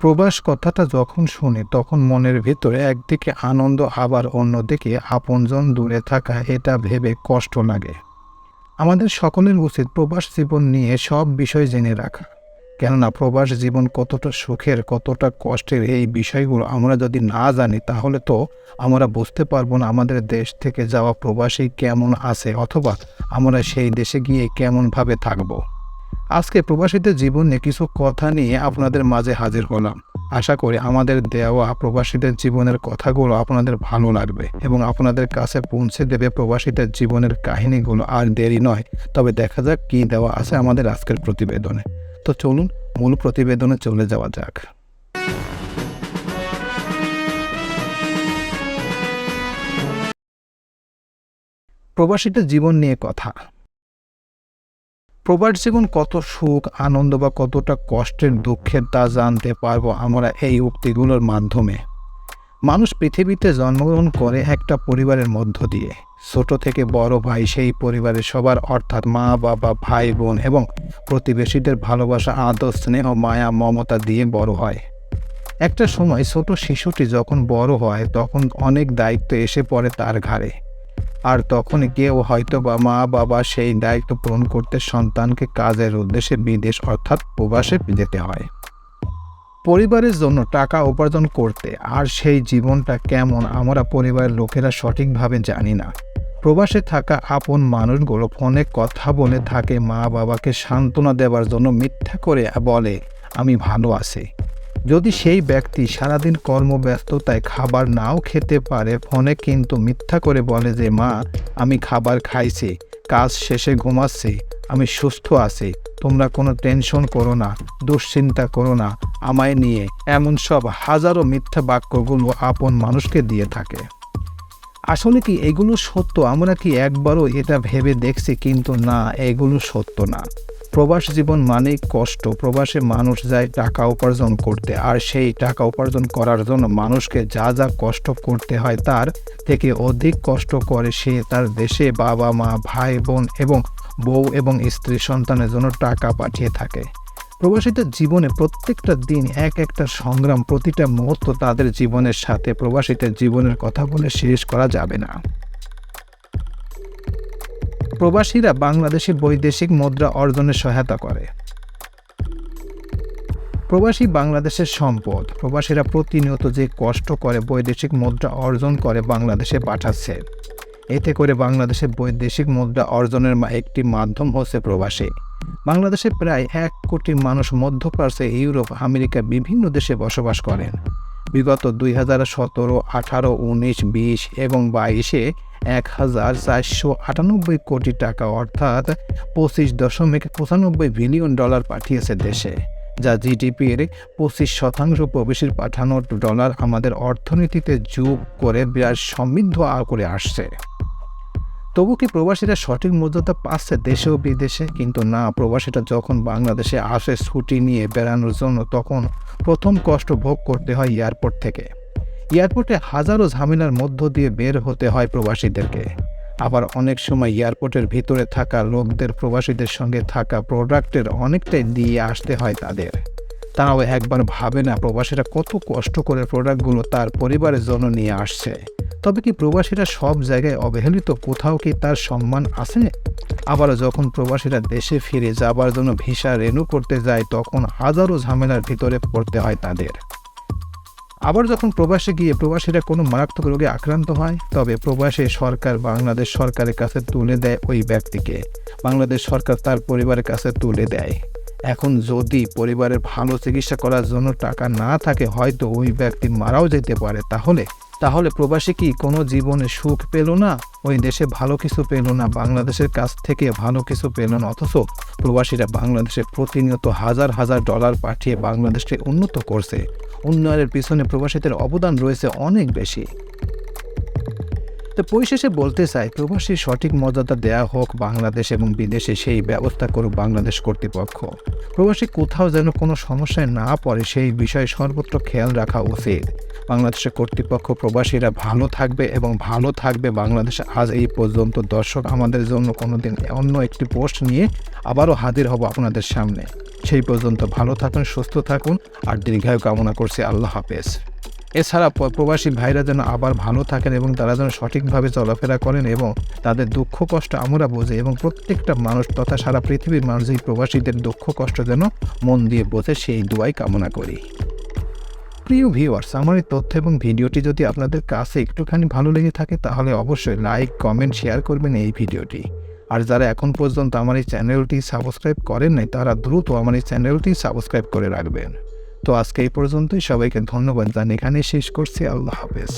প্রবাস কথাটা যখন শুনি, তখন মনের ভিতরে একদিকে আনন্দ, আবার অন্যদিকে আপনজন দূরে থাকা, এটা ভেবে কষ্ট লাগে। আমাদের সকলের উচিত প্রবাস জীবন নিয়ে সব বিষয় জেনে রাখা। কেননা প্রবাস জীবন কতটা সুখের, কতটা কষ্টের এই বিষয়গুলো আমরা যদি না জানি, তাহলে তো আমরা বুঝতে পারব না আমাদের দেশ থেকে যাওয়া প্রবাসী কেমন আছে, অথবা আমরা সেই দেশে গিয়ে কেমনভাবে থাকব। আজকে প্রবাসীদের জীবনে কিছু কথা নিয়ে আপনাদের মাঝে হাজির হলাম। আশা করি আমাদের দেওয়া প্রবাসীদের জীবনের কথাগুলো আপনাদের ভালো লাগবে এবং আপনাদের কাছে পৌঁছে দেবে প্রবাসীদের জীবনের কাহিনীগুলো। আর দেরি নয়, তবে দেখা যাক কী দেওয়া আছে আমাদের আজকের প্রতিবেদনে। তো চলুন, মূল প্রতিবেদনে চলে যাওয়া যাক। প্রবাসীদের জীবন নিয়ে কথা। প্রবাস জীবন কত সুখ, আনন্দ বা কতটা কষ্টের দুঃখের তা জানতে পারব আমরা এই উক্তিগুলোর মাধ্যমে। মানুষ পৃথিবীতে জন্মগ্রহণ করে একটা পরিবারের মধ্য দিয়ে। ছোট থেকে বড় ভাই সেই পরিবারের সবার অর্থাৎ মা, বাবা, ভাই, বোন এবং প্রতিবেশীদের ভালোবাসা, আদর, স্নেহ, মায়া, মমতা দিয়ে বড় হয়। একটা সময় ছোট শিশুটি যখন বড় হয় তখন অনেক দায়িত্ব এসে পড়ে তার ঘাড়ে। আর তখন কেউ হয়তো বা মা বাবা সেই দায়িত্ব পূরণ করতে সন্তানকে কাজের উদ্দেশ্যে বিদেশ অর্থাৎ প্রবাসে যেতে হয়। পরিবারের জন্য টাকা উপার্জন করতে আর সেই জীবনটা কেমন আমরা পরিবারের লোকেরা সঠিকভাবে জানি না। প্রবাসে থাকা আপন মানুষগুলো ফোনে কথা বলে থাকে মা বাবাকে সান্ত্বনা দেওয়ার জন্য মিথ্যা করে বলে, আমি ভালো আছি। যদি সেই ব্যক্তি সারাদিন কর্মব্যস্ততায় খাবার নাও খেতে পারে, ফোনে কিন্তু মিথ্যা করে বলে যে, মা, আমি খাবার খাইছি, কাজ শেষে ঘুমাচ্ছি, আমি সুস্থ আছি, তোমরা কোনো টেনশন করো না, দুশ্চিন্তা করো না, আমায় নিয়ে। এমন সব হাজারো মিথ্যা বাক্যগুলো আপন মানুষকে দিয়ে থাকে। আসলে কি এগুলো সত্য? আমরা কি একবারও এটা ভেবে দেখছি, কিন্তু না, এগুলো সত্য না। প্রবাস জীবন মানেই কষ্ট। প্রবাসে মানুষ যায় টাকা উপার্জন করতে আর সেই টাকা উপার্জন করার জন্য মানুষকে যা যা কষ্ট করতে হয় তার থেকে অধিক কষ্ট করে সে তার দেশে বাবা, মা, ভাই, বোন এবং বউ এবং স্ত্রী সন্তানের জন্য টাকা পাঠিয়ে থাকে। প্রবাসীদের জীবনে প্রত্যেকটা দিন এক একটা সংগ্রাম প্রতিটা মুহূর্ত তাদের জীবনের সাথে। প্রবাসীদের জীবনের কথা বলে শেষ করা যাবে না। প্রবাসীরা বাংলাদেশে বৈদেশিক মুদ্রা অর্জনে সহায়তা করে। প্রবাসী বাংলাদেশের সম্পদ। প্রবাসীরা প্রতিনিয়ত যে কষ্ট করে বৈদেশিক মুদ্রা অর্জন করে বাংলাদেশে পাঠাচ্ছে, এতে করে বাংলাদেশে বৈদেশিক মুদ্রা অর্জনের একটি মাধ্যম হচ্ছে প্রবাসী। বাংলাদেশে প্রায় এক কোটি মানুষ মধ্যপ্রাচ্যে ইউরোপ, আমেরিকা, বিভিন্ন দেশে বসবাস করেন। বিগত দুই হাজার সতেরো, আঠারো, উনিশ, বিশ এবং বাইশে এক হাজার চারশো আটানব্বই কোটি টাকা অর্থাৎ পঁচিশ দশমিক পঁচানব্বই বিলিয়ন ডলার পাঠিয়েছে দেশে, যা জিডিপির পঁচিশ শতাংশ প্রবেশের পাঠানো ডলার আমাদের অর্থনীতিতে যোগ করে বিরাট সমৃদ্ধ করে আসছে। তবু কি প্রবাসীরা সঠিক মর্যাদা পাচ্ছে দেশে ও বিদেশে? কিন্তু না, প্রবাসীরা যখন বাংলাদেশে আসে ছুটি নিয়ে বেড়ানোর জন্য, তখন প্রথম কষ্ট ভোগ করতে হয় এয়ারপোর্ট থেকে। এয়ারপোর্টে হাজারো ঝামেলার মধ্য দিয়ে বের হতে হয় প্রবাসীদেরকে। আবার অনেক সময় এয়ারপোর্টের ভিতরে থাকা লোকদের প্রবাসীদের সঙ্গে থাকা প্রোডাক্টের অনেকটাই দিয়ে আসতে হয় তাদের। তারাও একবার ভাবে না প্রবাসীরা কত কষ্ট করে প্রোডাক্টগুলো তার পরিবারের জন্য নিয়ে আসছে। তবে কি প্রবাসীরা সব জায়গায় অবহেলিত? কোথাও কি তার সম্মান আছে? আবারও যখন প্রবাসীরা দেশে ফিরে যাবার জন্য ভিসা রেনু করতে যায়, তখন হাজারো ঝামেলার ভিতরে পড়তে হয় তাদের। আবার যখন প্রবাসে গিয়ে প্রবাসীরা কোনো মারাত্মক রোগে আক্রান্ত হয়, তবে প্রবাসে সরকার বাংলাদেশ সরকারের কাছে তুলে দেয় ওই ব্যক্তিকে। বাংলাদেশ সরকার তার পরিবারের কাছে তুলে দেয়। এখন যদি পরিবারের ভালো চিকিৎসা করার জন্য টাকা না থাকে, হয়তো ওই ব্যক্তি মারাও যেতে পারে। তাহলে তাহলে প্রবাসী কি কোনো জীবনে সুখ পেল না? ওই দেশে ভালো কিছু পেল না, বাংলাদেশের কাছ থেকে ভালো কিছু পেল না, অথচ প্রবাসীরা বাংলাদেশে প্রতিনিয়ত হাজার হাজার ডলার পাঠিয়ে বাংলাদেশকে উন্নত করছে। উন্নয়নের পিছনে প্রবাসীদের অবদান রয়েছে অনেক বেশি। তো পরিশেষে বলতে চাই, প্রবাসী সঠিক মর্যাদা দেয়া হোক বাংলাদেশ এবং বিদেশে সেই ব্যবস্থা করুক বাংলাদেশ কর্তৃপক্ষ। প্রবাসী কোথাও যেন কোনো সমস্যায় না পড়ে সেই বিষয়ে সর্বত্র খেয়াল রাখা উচিত। বাংলাদেশের কর্তৃপক্ষ প্রবাসীরা ভালো থাকবে এবং ভালো থাকবে বাংলাদেশে আজ এই পর্যন্ত। দর্শক, আমাদের জন্য কোনোদিন অন্য একটি পোস্ট নিয়ে আবারও হাজির হব আপনাদের সামনে। সেই পর্যন্ত ভালো থাকুন, সুস্থ থাকুন, আর দীর্ঘায়ু কামনা করছি। আল্লাহ হাফেজ। এছাড়া প্রবাসী ভাইরা যেন আবার ভালো থাকেন এবং তারা যেন সঠিকভাবে চলাফেরা করেন এবং তাদের দুঃখ কষ্ট আমরা বোঝে এবং প্রত্যেকটা মানুষ তথা সারা পৃথিবীর মানুষ এই প্রবাসীদের দুঃখ কষ্ট যেন মন দিয়ে বোঝে, সেই দোয়াই কামনা করি। প্রিয় ভিউয়ার্স আমার এই তথ্য এবং ভিডিওটি যদি আপনাদের কাছে একটুখানি ভালো লেগে থাকে, তাহলে অবশ্যই লাইক কমেন্ট শেয়ার করবেন এই ভিডিওটি। আর যারা এখন পর্যন্ত আমার এই চ্যানেলটি সাবস্ক্রাইব করেন নাই, তারা দ্রুত আমার এই চ্যানেলটি সাবস্ক্রাইব করে রাখবেন। তো আজকে এই পর্যন্তই। সবাইকে ধন্যবাদ জানি এখানে শেষ করছি। আল্লাহ হাফেজ।